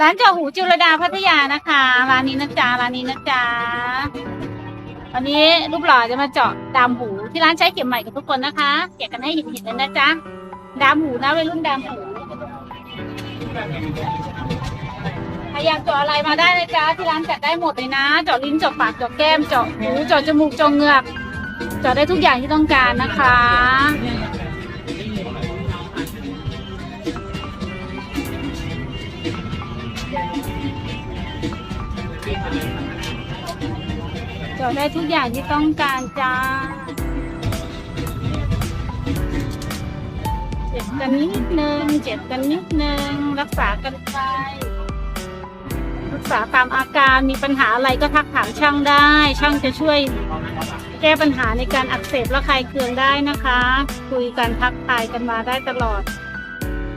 ร้านเจ้าหูจุลดาพัทยานะคะ ร้านนี้นะจ๊ะร้านนี้นะจ๊ะวันนี้รูปหล่อจะมาเจาะดามหูที่ร้านใช้เข็มใหม่กับทุกคนนะคะแกะกันให้เห็นเห็นๆเลยนะจ๊ะดามหูนะวัยรุ่นดามหูใครอยากเจาะอะไรมาได้เลยจ้าที่ร้านจัดได้หมดเลยนะเจาะลิ้นเจาะปากเจาะแก้มเจาะหูเจาะจมูกเจาะเหงือกเจาะได้ทุกอย่างที่ต้องการนะคะ จาะได้ทุกอย่างที่ต้องการจ้าเจ็บกันนิดนึงเจ็บกันนิดนึงรักษากันไปรักษาตามอาการมีปัญหาอะไรก็ทักถามช่างได้ ช่างจะช่วยแก้ปัญหาในการอักเสบและคลายเคืองได้นะคะ คุยกันทักทายกันมาได้ตลอด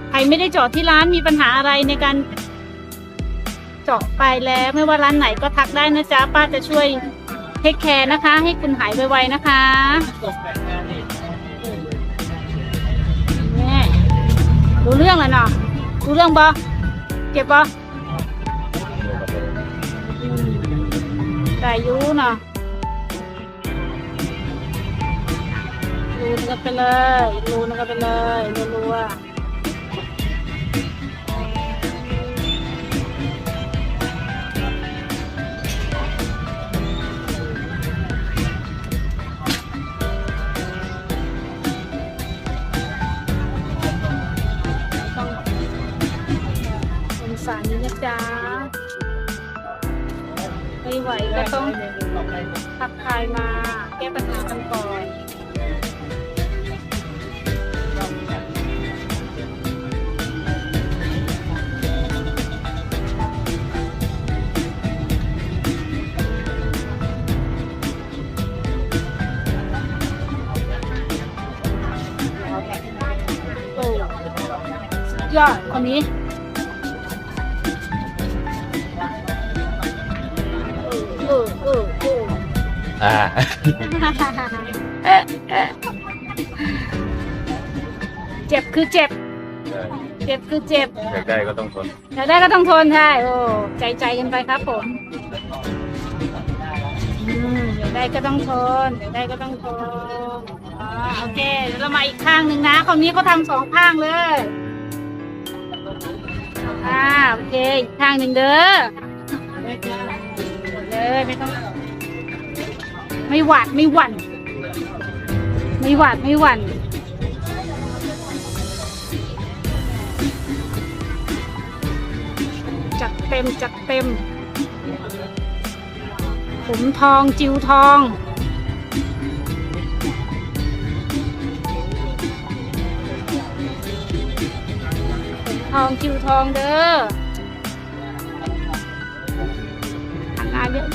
ใครไม่ได้เจาะที่ร้านมีปัญหาอะไรในการเจาะไปแล้วไม่ว่าร้านไหนก็ทักได้นะจ๊ะป้าจะช่วย เทคแคร์นะคะ ให้คุณหายไวๆนะคะนี่รู้เรื่องแล้วเนาะรู้เรื่องบอเจ็บปะแต่อยูเนาะรูนกันไปเลยรูนกันไปเลยรัวๆ องศานี้นะจ๊ะไม่ไหวก็ต้องทักทายมาแก้ปัญหากันก่อนโอ้สุดยอดคนนี้ ออเออเอออ่า เจ็บคือเจ็บ เจ็บคือเจ็บ อยากได้ก็ต้องทนอยากได้ก็ต้องทนใช่โอ้ใจใจกันไปครับผมอืมอยากได้ก็ต้องทนอยากได้ก็ต้องทนอ่าโอเคเดี๋ยวเรามาอีกข้างหนึ่งนะคนนี้เขาทำสองข้างเลยอ่าโอเคอีกข้างหนึ่งเด้อ เลยไม่ต้อง ไม่หวาดไม่หวั่นไม่หวาดไม่หวั่นจัดเต็มจัดเต็มผมทองจิวทองทองจิวทองเด้อานเยอะ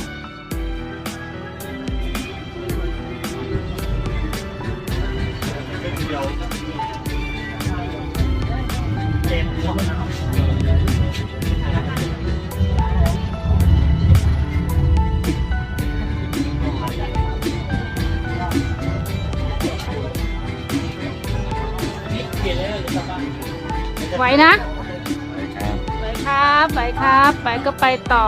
ไหวนะไหวครับไหวครับไหวก็ไปต่อ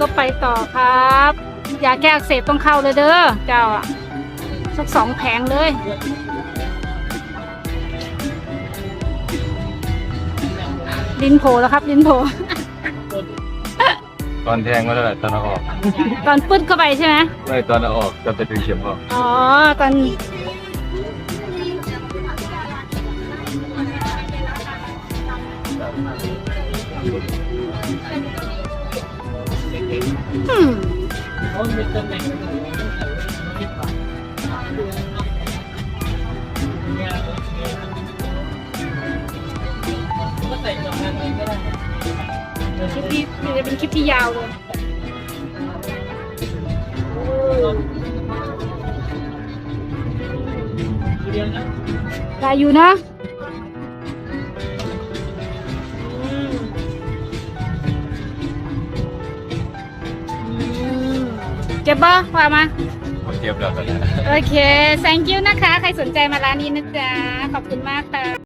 ก็ไปต่อครับยาแก้อักเสบต้องเข้าเลยเด้อเจ้าอะสักสองแผงเลยลิ้นโผล่แล้วครับ ลิ้นโผล่ตอนแทงก็เท่าไหร่ตอนเอาออกตอนปึ๊ดเข้าไปใช่ไหมไม่ตอนเอาออกจะไปถึงเข็มออกอ๋อตอน คลิปนี้จะเป็นคลิปที่ยาวเลยโอ้ได้อยู่นะ จ็บปะว่ามาเทียบแล้วตอนนี้ โอเค thank you นะคะ ใครสนใจมาร้านนี้นะจ๊ะ ขอบคุณมากค่ะ